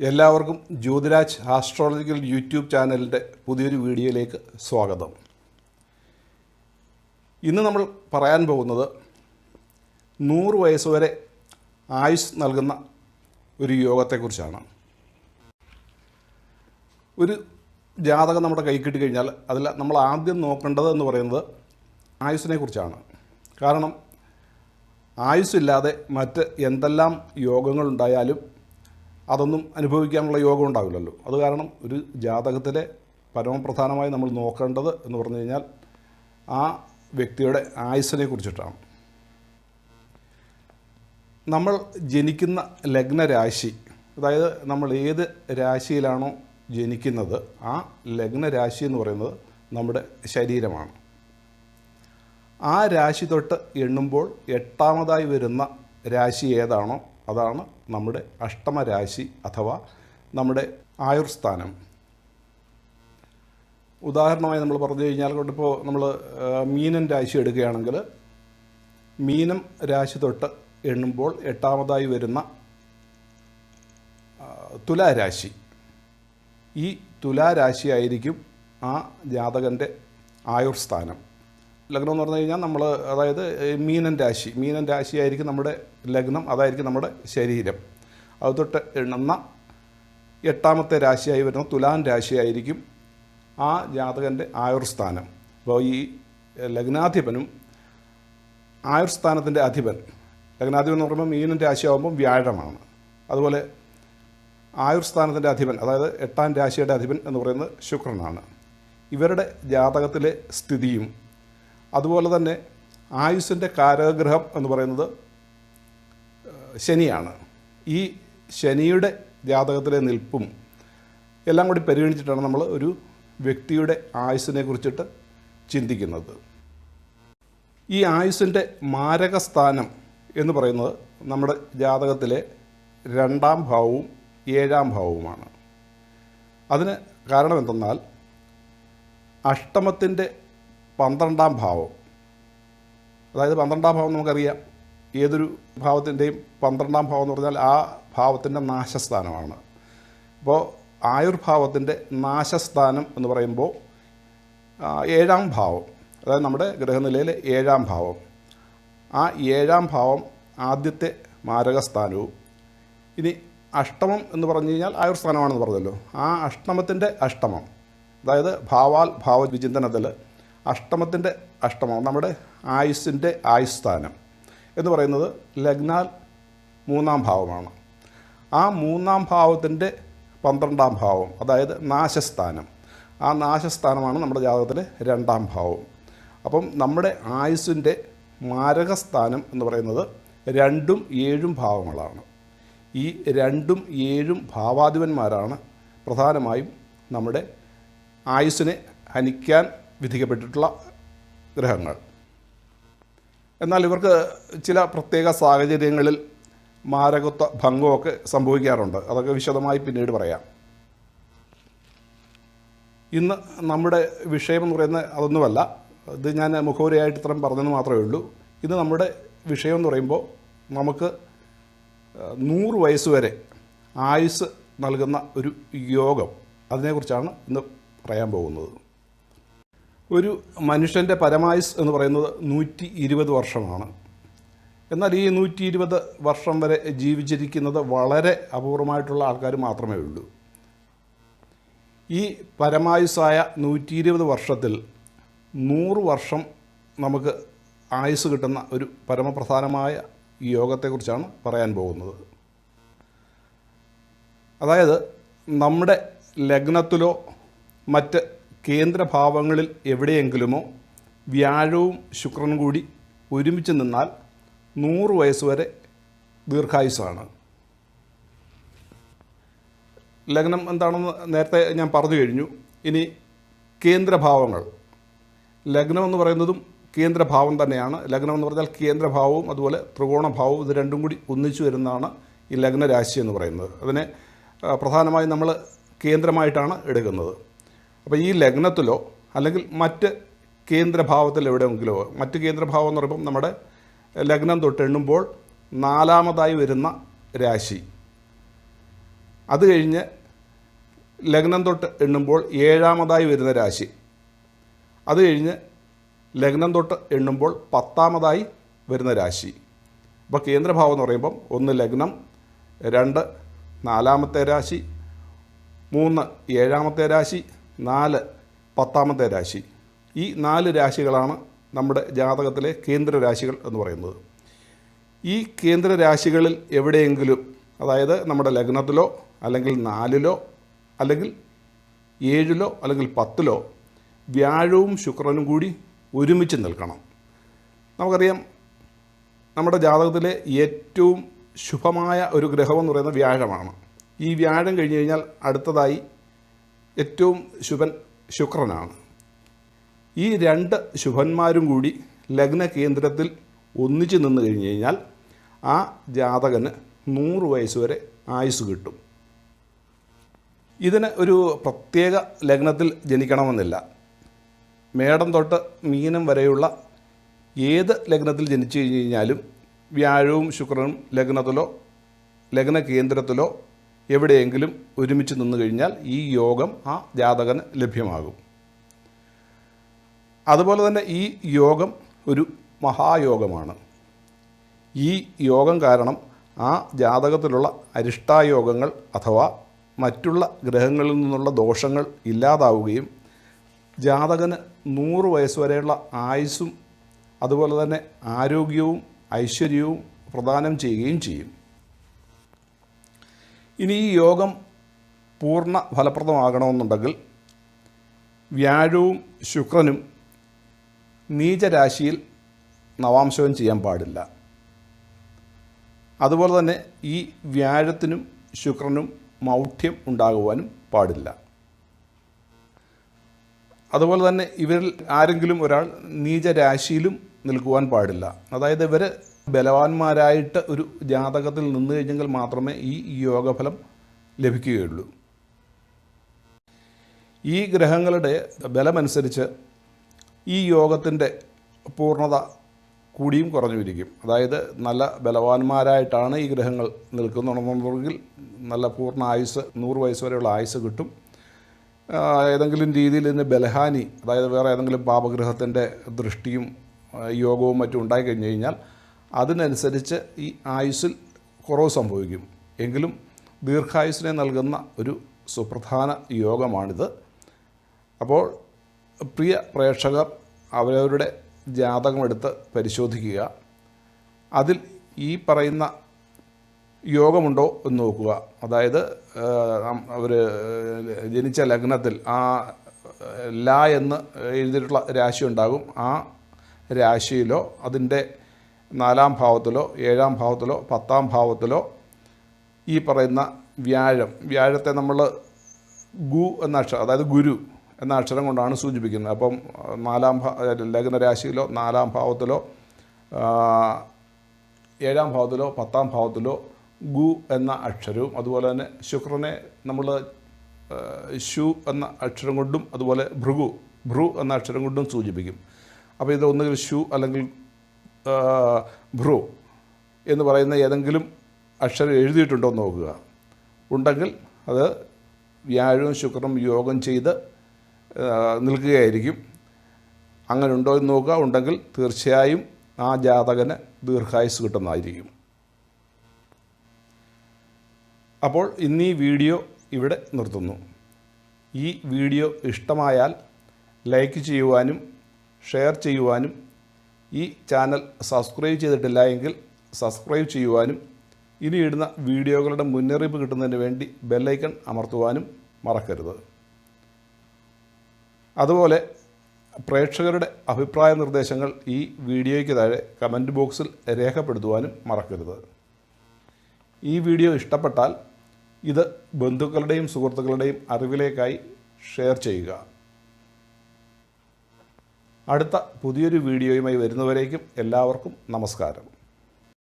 എല്ലാവർക്കും Jyothiraj astrological YouTube ചാനലിന്റെ പുതിയൊരു വീഡിയോയിലേക്ക് സ്വാഗതം. ഇന്ന് നമ്മൾ പറയാൻ പോകുന്നത് നൂറ് വയസ്സ് വരെ ആയുസ് നൽകുന്ന ഒരു യോഗത്തെക്കുറിച്ചാണ്. ഒരു ജാതകം നമ്മുടെ കൈ കിട്ടിക്കഴിഞ്ഞാൽ അതിൽ നമ്മൾ ആദ്യം നോക്കേണ്ടത് എന്ന് പറയുന്നത് ആയുസിനെ കുറിച്ചാണ്. കാരണം ആയുസ്സില്ലാതെ മറ്റ് എന്തെല്ലാം യോഗങ്ങളുണ്ടായാലും അതൊന്നും അനുഭവിക്കാനുള്ള യോഗം ഉണ്ടാവില്ലല്ലോ. അത് കാരണം ഒരു ജാതകത്തിലെ പരമപ്രധാനമായി നമ്മൾ നോക്കേണ്ടത് എന്ന് പറഞ്ഞു കഴിഞ്ഞാൽ ആ വ്യക്തിയുടെ ആയുസ്സിനെ കുറിച്ചിട്ടാണ്. നമ്മൾ ജനിക്കുന്ന ലഗ്നരാശി അതായത് നമ്മൾ ഏത് രാശിയിലാണോ ജനിക്കുന്നത് ആ ലഗ്നരാശി എന്ന് പറയുന്നത് നമ്മുടെ ശരീരമാണ്. ആ രാശി തൊട്ട് എണ്ണുമ്പോൾ എട്ടാമതായി വരുന്ന രാശി ഏതാണോ അതാണ് നമ്മുടെ അഷ്ടമരാശി അഥവാ നമ്മുടെ ആയുർസ്ഥാനം. ഉദാഹരണമായി നമ്മൾ പറഞ്ഞു കഴിഞ്ഞാൽ കൊണ്ടിപ്പോൾ നമ്മൾ മീനൻ രാശി എടുക്കുകയാണെങ്കിൽ മീനം രാശി തൊട്ട് എണ്ണുമ്പോൾ എട്ടാമതായി വരുന്ന തുലാരാശി. ഈ തുലാരാശിയായിരിക്കും ആ ജാതകന്റെ ആയുർസ്ഥാനം. ലഗ്നം എന്ന് പറഞ്ഞു കഴിഞ്ഞാൽ നമ്മൾ അതായത് മീനൻ രാശി. മീനൻ രാശിയായിരിക്കും നമ്മുടെ ലഗ്നം അതായിരിക്കും നമ്മുടെ ശരീരം. അത് തൊട്ട് എണ്ണുന്ന എട്ടാമത്തെ രാശിയായി വരുന്ന തുലാൻ രാശിയായിരിക്കും ആ ജാതകന്റെ ആയുർസ്ഥാനം. അപ്പോൾ ഈ ലഗ്നാധിപനും ആയുർസ്ഥാനത്തിന്റെ അധിപൻ ലഗ്നാധിപൻ എന്ന് പറയുമ്പോൾ മീനൻ രാശിയാകുമ്പോൾ വ്യാഴമാണ്. അതുപോലെ ആയുർസ്ഥാനത്തിന്റെ അധിപൻ അതായത് എട്ടാം രാശിയുടെ അധിപൻ എന്ന് പറയുന്നത് ശുക്രനാണ്. ഇവരുടെ ജാതകത്തിലെ സ്ഥിതിയും അതുപോലെ തന്നെ ആയുസ്സിന്റെ കാരാഗ്രഹം എന്ന് പറയുന്നത് ശനിയാണ്. ഈ ശനിയുടെ ജാതകത്തിലെ നിൽപ്പും എല്ലാം കൂടി പരിഗണിച്ചിട്ടാണ് നമ്മൾ ഒരു വ്യക്തിയുടെ ആയുസ്സിനെ കുറിച്ചിട്ട് ചിന്തിക്കുന്നത്. ഈ ആയുസ്സിന്റെ മാരകസ്ഥാനം എന്ന് പറയുന്നത് നമ്മുടെ ജാതകത്തിലെ രണ്ടാം ഭാവവും ഏഴാം ഭാവവുമാണ്. അതിന് കാരണമെന്തെന്നാൽ അഷ്ടമത്തിന്റെ പന്ത്രണ്ടാം ഭാവം. അതായത് പന്ത്രണ്ടാം ഭാവം നമുക്കറിയാം. ഏതൊരു ഭാവത്തിന്റെയും പന്ത്രണ്ടാം ഭാവം എന്ന് പറഞ്ഞാൽ ആ ഭാവത്തിന്റെ നാശസ്ഥാനമാണ്. അപ്പോൾ ആയുർഭാവത്തിന്റെ നാശസ്ഥാനം എന്ന് പറയുമ്പോൾ ഏഴാം ഭാവം. അതായത് നമ്മുടെ ഗ്രഹനിലയിലെ ഏഴാം ഭാവം. ആ ഏഴാം ഭാവം ആദ്യത്തെ മാരകസ്ഥാനവും. ഇനി അഷ്ടമം എന്ന് പറഞ്ഞു കഴിഞ്ഞാൽ ആയുർസ്ഥാനമാണെന്ന് പറഞ്ഞല്ലോ. ആ അഷ്ടമത്തിന്റെ അഷ്ടമം. അതായത് ഭാവാൽ ഭാവ വിചിന്തനത്തിൽ അഷ്ടമത്തിന്റെ അഷ്ടമം നമ്മുടെ ആയുസ്സിന്റെ ആയുസ്ഥാനം എന്ന് പറയുന്നത് ലഗ്നാൽ മൂന്നാം ഭാവമാണ്. ആ മൂന്നാം ഭാവത്തിന്റെ പന്ത്രണ്ടാം ഭാവം അതായത് നാശസ്ഥാനം. ആ നാശസ്ഥാനമാണ് നമ്മുടെ ജാതകത്തിലെ രണ്ടാം ഭാവം. അപ്പം നമ്മുടെ ആയുസ്സിന്റെ മാരകസ്ഥാനം എന്ന് പറയുന്നത് രണ്ടും ഏഴും ഭാവങ്ങളാണ്. ഈ രണ്ടും ഏഴും ഭാവാധിപന്മാരാണ് പ്രധാനമായും നമ്മുടെ ആയുസ്സിനെ ഹനിക്കാൻ വിധിക്കപ്പെട്ടിട്ടുള്ള ഗ്രഹങ്ങൾ. എന്നാൽ ഇവർക്ക് ചില പ്രത്യേക സാഹചര്യങ്ങളിൽ മാരകത്വ ഭംഗമൊക്കെ സംഭവിക്കാറുണ്ട്. അതൊക്കെ വിശദമായി പിന്നീട് പറയാം. ഇന്ന് നമ്മുടെ വിഷയമെന്ന് പറയുന്നത് അതൊന്നുമല്ല. ഇത് ഞാൻ മുഖവുരയായിട്ട് ഇത്രയും പറഞ്ഞെന്ന് മാത്രമേ ഉള്ളൂ. ഇന്ന് നമ്മുടെ വിഷയം എന്ന് പറയുമ്പോൾ നമുക്ക് നൂറ് വയസ്സ് വരെ ആയുസ് നൽകുന്ന ഒരു യോഗം. അതിനെക്കുറിച്ചാണ് ഇന്ന് പറയാൻ പോകുന്നത്. ഒരു മനുഷ്യന്റെ പരമായുസ് എന്ന് പറയുന്നത് നൂറ്റി ഇരുപത് വർഷമാണ്. എന്നാൽ ഈ നൂറ്റി ഇരുപത് വർഷം വരെ ജീവിച്ചിരിക്കുന്നത് വളരെ അപൂർവമായിട്ടുള്ള ആൾക്കാർ മാത്രമേ ഉള്ളൂ. ഈ പരമായുസ്സായ നൂറ്റി ഇരുപത് വർഷത്തിൽ നൂറ് വർഷം നമുക്ക് ആയുസ് കിട്ടുന്ന ഒരു പരമപ്രധാനമായ യോഗത്തെക്കുറിച്ചാണ് പറയാൻ പോകുന്നത്. അതായത് നമ്മുടെ ലഗ്നത്തിലോ മറ്റ് കേന്ദ്രഭാവങ്ങളിൽ എവിടെയെങ്കിലുമോ വ്യാഴവും ശുക്രനും കൂടി ഒരുമിച്ച് നിന്നാൽ നൂറ് വയസ്സ് വരെ ദീർഘായുസ്സാണ്. ലഗ്നം എന്താണെന്ന് നേരത്തെ ഞാൻ പറഞ്ഞു കഴിഞ്ഞു. ഇനി കേന്ദ്രഭാവങ്ങൾ. ലഗ്നം എന്ന് പറയുന്നതും കേന്ദ്രഭാവം തന്നെയാണ്. ലഗ്നം എന്ന് പറഞ്ഞാൽ കേന്ദ്രഭാവവും അതുപോലെ ത്രികോണഭാവവും ഇത് രണ്ടും കൂടി ഒന്നിച്ചു വരുന്നതാണ് ഈ ലഗ്നരാശി എന്ന് പറയുന്നത്. അതിനെ പ്രധാനമായും നമ്മൾ കേന്ദ്രമായിട്ടാണ് എടുക്കുന്നത്. അപ്പോൾ ഈ ലഗ്നത്തിലോ അല്ലെങ്കിൽ മറ്റ് കേന്ദ്രഭാവത്തിൽ എവിടെയെങ്കിലോ മറ്റ് കേന്ദ്രഭാവം എന്ന് പറയുമ്പം നമ്മുടെ ലഗ്നം തൊട്ടെണ്ണുമ്പോൾ നാലാമതായി വരുന്ന രാശി. അത് കഴിഞ്ഞ് ലഗ്നം തൊട്ട് എണ്ണുമ്പോൾ ഏഴാമതായി വരുന്ന രാശി. അത് കഴിഞ്ഞ് ലഗ്നം തൊട്ട് എണ്ണുമ്പോൾ പത്താമതായി വരുന്ന രാശി. അപ്പോൾ കേന്ദ്രഭാവം എന്ന് പറയുമ്പം ഒന്ന് ലഗ്നം രണ്ട് നാലാമത്തെ രാശി മൂന്ന് ഏഴാമത്തെ രാശി നാല് പത്താമത്തെ രാശി. ഈ നാല് രാശികളാണ് നമ്മുടെ ജാതകത്തിലെ കേന്ദ്ര രാശികൾ എന്ന് പറയുന്നത്. ഈ കേന്ദ്ര രാശികളിൽ എവിടെയെങ്കിലും അതായത് നമ്മുടെ ലഗ്നത്തിലോ അല്ലെങ്കിൽ നാലിലോ അല്ലെങ്കിൽ ഏഴിലോ അല്ലെങ്കിൽ പത്തിലോ വ്യാഴവും ശുക്രനും കൂടി ഒരുമിച്ച് നിൽക്കണം. നമുക്കറിയാം നമ്മുടെ ജാതകത്തിലെ ഏറ്റവും ശുഭമായ ഒരു ഗ്രഹമെന്ന് പറയുന്നത് വ്യാഴമാണ്. ഈ വ്യാഴം കഴിഞ്ഞ് കഴിഞ്ഞാൽ അടുത്തതായി ഏറ്റവും ശുഭൻ ശുക്രനാണ്. ഈ രണ്ട് ശുഭന്മാരും കൂടി ലഗ്ന കേന്ദ്രത്തിൽ ഒന്നിച്ചു നിന്ന് കഴിഞ്ഞ് കഴിഞ്ഞാൽ ആ ജാതകന് നൂറ് വയസ്സ് വരെ ആയുസ് കിട്ടും. ഇതിന് ഒരു പ്രത്യേക ലഗ്നത്തിൽ ജനിക്കണമെന്നില്ല. മേടം തൊട്ട് മീനം വരെയുള്ള ഏത് ലഗ്നത്തിൽ ജനിച്ചു കഴിഞ്ഞ് കഴിഞ്ഞാലും വ്യാഴവും ശുക്രനും ലഗ്നത്തിലോ ലഗ്ന കേന്ദ്രത്തിലോ എവിടെയെങ്കിലും ഒരുമിച്ച് നിന്നു കഴിഞ്ഞാൽ ഈ യോഗം ആ ജാതകന് ലഭ്യമാകും. അതുപോലെ തന്നെ ഈ യോഗം ഒരു മഹായോഗമാണ്. ഈ യോഗം കാരണം ആ ജാതകത്തിലുള്ള അരിഷ്ടായോഗങ്ങൾ അഥവാ മറ്റുള്ള ഗ്രഹങ്ങളിൽ നിന്നുള്ള ദോഷങ്ങൾ ഇല്ലാതാവുകയും ജാതകന് നൂറ് വയസ്സ് വരെയുള്ള ആയുസ്സും അതുപോലെ തന്നെ ആരോഗ്യവും ഐശ്വര്യവും പ്രദാനം ചെയ്യുകയും ചെയ്യും. ഇനി ഈ യോഗം പൂർണ ഫലപ്രദമാകണമെന്നുണ്ടെങ്കിൽ വ്യാഴവും ശുക്രനും നീചരാശിയിൽ നവാംശവും ചെയ്യാൻ പാടില്ല. അതുപോലെ തന്നെ ഈ വ്യാഴത്തിനും ശുക്രനും മൗഢ്യം ഉണ്ടാകുവാനും പാടില്ല. അതുപോലെ തന്നെ ഇവരിൽ ആരെങ്കിലും ഒരാൾ നീചരാശിയിലും നിൽക്കുവാൻ പാടില്ല. അതായത് ഇവർ ബലവാന്മാരായിട്ട് ഒരു ജാതകത്തിൽ നിന്ന് കഴിഞ്ഞെങ്കിൽ മാത്രമേ ഈ യോഗഫലം ലഭിക്കുകയുള്ളൂ. ഈ ഗ്രഹങ്ങളുടെ ബലമനുസരിച്ച് ഈ യോഗത്തിന്റെ പൂർണത കൂടിയും കുറഞ്ഞുമിരിക്കും. അതായത് നല്ല ബലവാന്മാരായിട്ടാണ് ഈ ഗ്രഹങ്ങൾ നിൽക്കുന്നുണ്ടെന്നുണ്ടെങ്കിൽ നല്ല പൂർണ ആയുസ് നൂറ് വയസ്സ് വരെയുള്ള ആയുസ് കിട്ടും. ഏതെങ്കിലും രീതിയിൽ ഇതിന് ബലഹാനി അതായത് വേറെ ഏതെങ്കിലും പാപഗ്രഹത്തിന്റെ ദൃഷ്ടിയും യോഗവും മറ്റും ഉണ്ടായി കഴിഞ്ഞു കഴിഞ്ഞാൽ അതിനനുസരിച്ച് ഈ ആയുസ്സിൽ കുറവ് സംഭവിക്കും. എങ്കിലും ദീർഘായുസിനെ നൽകുന്ന ഒരു സുപ്രധാന യോഗമാണിത്. അപ്പോൾ പ്രിയ പ്രേക്ഷകർ അവരവരുടെ ജാതകമെടുത്ത് പരിശോധിക്കുക. അതിൽ ഈ പറയുന്ന യോഗമുണ്ടോ എന്ന് നോക്കുക. അതായത് അവർ ജനിച്ച ലഗ്നത്തിൽ ആ ല എന്ന് എഴുതിയിട്ടുള്ള രാശി ഉണ്ടാകും. ആ രാശിയിലോ അതിന്റെ നാലാം ഭാവത്തിലോ ഏഴാം ഭാവത്തിലോ പത്താം ഭാവത്തിലോ ഈ പറയുന്ന വ്യാഴം. വ്യാഴത്തെ നമ്മൾ ഗു എന്ന അക്ഷരം അതായത് ഗുരു എന്ന അക്ഷരം കൊണ്ടാണ് സൂചിപ്പിക്കുന്നത്. അപ്പം നാലാം ഭാ ലഗ്നരാശിയിലോ നാലാം ഭാവത്തിലോ ഏഴാം ഭാവത്തിലോ പത്താം ഭാവത്തിലോ ഗു എന്ന അക്ഷരവും അതുപോലെ തന്നെ ശുക്രനെ നമ്മൾ ശു എന്ന അക്ഷരം കൊണ്ടും അതുപോലെ ഭൃഗു ഭ്രു എന്ന അക്ഷരം കൊണ്ടും സൂചിപ്പിക്കും. അപ്പോൾ ഇത് ഒന്നുകിൽ ശു അല്ലെങ്കിൽ ഭ്രു എന്ന് പറയുന്ന ഏതെങ്കിലും അക്ഷരം എഴുതിയിട്ടുണ്ടോ എന്ന് നോക്കുക. ഉണ്ടെങ്കിൽ അത് വ്യാഴവും ശുക്രനും യോഗം ചെയ്ത് നിൽക്കുകയായിരിക്കും. അങ്ങനെ ഉണ്ടോ എന്ന് നോക്കുക. ഉണ്ടെങ്കിൽ തീർച്ചയായും ആ ജാതകന് ദീർഘായുസ് കിട്ടുന്നതായിരിക്കും. അപ്പോൾ ഇന്നീ വീഡിയോ ഇവിടെ നിർത്തുന്നു. ഈ വീഡിയോ ഇഷ്ടമായാൽ ലൈക്ക് ചെയ്യുവാനും ഷെയർ ചെയ്യുവാനും ഈ ചാനൽ സബ്സ്ക്രൈബ് ചെയ്തിട്ടില്ല എങ്കിൽ സബ്സ്ക്രൈബ് ചെയ്യുവാനും ഇനി ഇടുന്ന വീഡിയോകളുടെ മുന്നറിയിപ്പ് കിട്ടുന്നതിന് വേണ്ടി ബെല്ലൈക്കൺ അമർത്തുവാനും മറക്കരുത്. അതുപോലെ പ്രേക്ഷകരുടെ അഭിപ്രായ നിർദ്ദേശങ്ങൾ ഈ വീഡിയോയ്ക്ക് താഴെ കമന്റ് ബോക്സിൽ രേഖപ്പെടുത്തുവാനും മറക്കരുത്. ഈ വീഡിയോ ഇഷ്ടപ്പെട്ടാൽ ഇത് ബന്ധുക്കളുടെയും സുഹൃത്തുക്കളുടെയും അറിവിലേക്കായി ഷെയർ ചെയ്യുക. അടുത്ത പുതിയൊരു വീഡിയോയുമായി വരുന്നവരേക്കും എല്ലാവർക്കും നമസ്കാരം.